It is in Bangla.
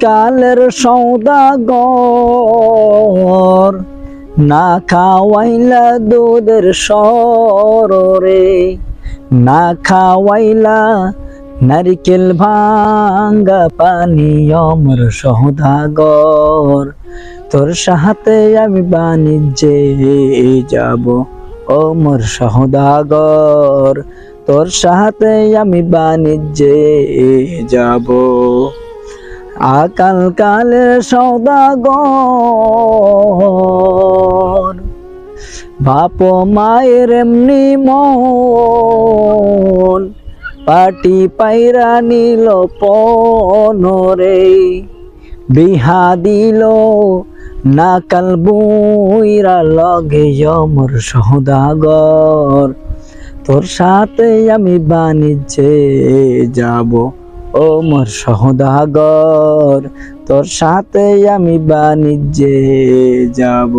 কালের সৌদাগর, না খাওয়াইলা দুধের সররে না খাওয়াইলা নারিকেল ভাঙ্গা পানি অমর সৌদাগর। তোর সাথে আমি বাণিজ্যে যাব অমর সহদাগর তোর সাথে আমি বাণিজ্যে যাব আকাল কালের সৌদাগর। বাপ মায়ের এমনি মন, পাটি পাইরা নিল পনরে বিহা দিল নাকাল বুইরা লগে অমর সৌদাগর। তোর সাথে আমি বাণিজ্যে যাব ও মোর সহদাগর তোর সাথে আমি বাণিজ্যে যাব।